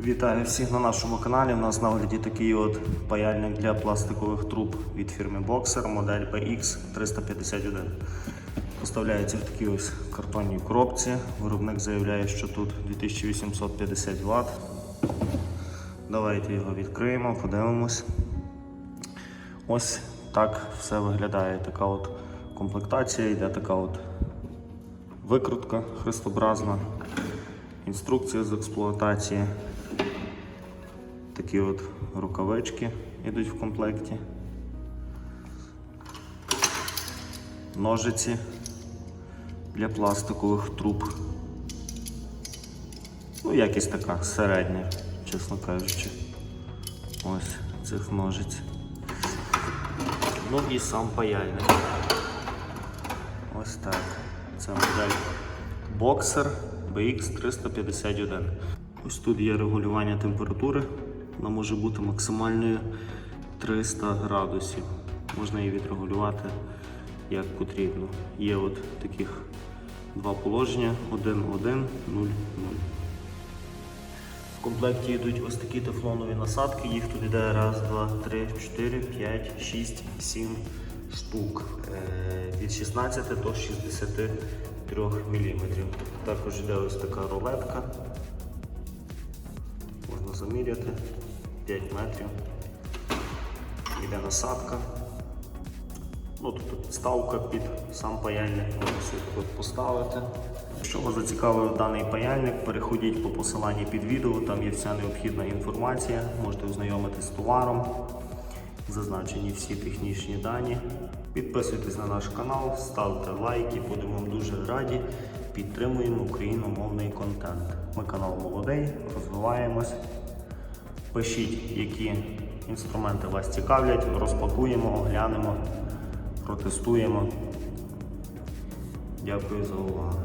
Вітаю всіх на нашому каналі. У нас на огляді такий от паяльник для пластикових труб від фірми Boxer, модель BX351. Поставляється в такій ось картонній коробці. Виробник заявляє, що тут 2850 Вт. Давайте його відкриємо, подивимось. Ось так все виглядає. Така от комплектація, йде така от викрутка хрестобразна, інструкція з експлуатації. Такі от рукавички йдуть в комплекті. Ножиці для пластикових труб. Ну, якість така середня, чесно кажучи. Ось цих ножиць. Ну і сам паяльник. Ось так. Це модель Boxer BX351. Ось тут є регулювання температури. Вона може бути максимальною 300 градусів. Можна її відрегулювати як потрібно. Є от таких два положення: 1, 1, 0, 0. В комплекті йдуть ось такі тефлонові насадки. Їх тут йде раз, два, три, чотири, п'ять, шість, сім штук. Е, Від 16 до 63 мм. Також йде ось така рулетка. Заміряти 5 метрів. Йде насадка. Ну, тут підставка під сам паяльник, можна собі поставити. Якщо вас зацікавив даний паяльник, переходіть по посиланні під відео, там є вся необхідна інформація, можете ознайомитись з товаром, зазначені всі технічні дані. Підписуйтесь на наш канал, ставте лайки, будемо вам дуже раді. Підтримуємо україномовний контент. Ми канал молодий, розвиваємось. Пишіть, які інструменти вас цікавлять, розпакуємо, оглянемо, протестуємо. Дякую за увагу.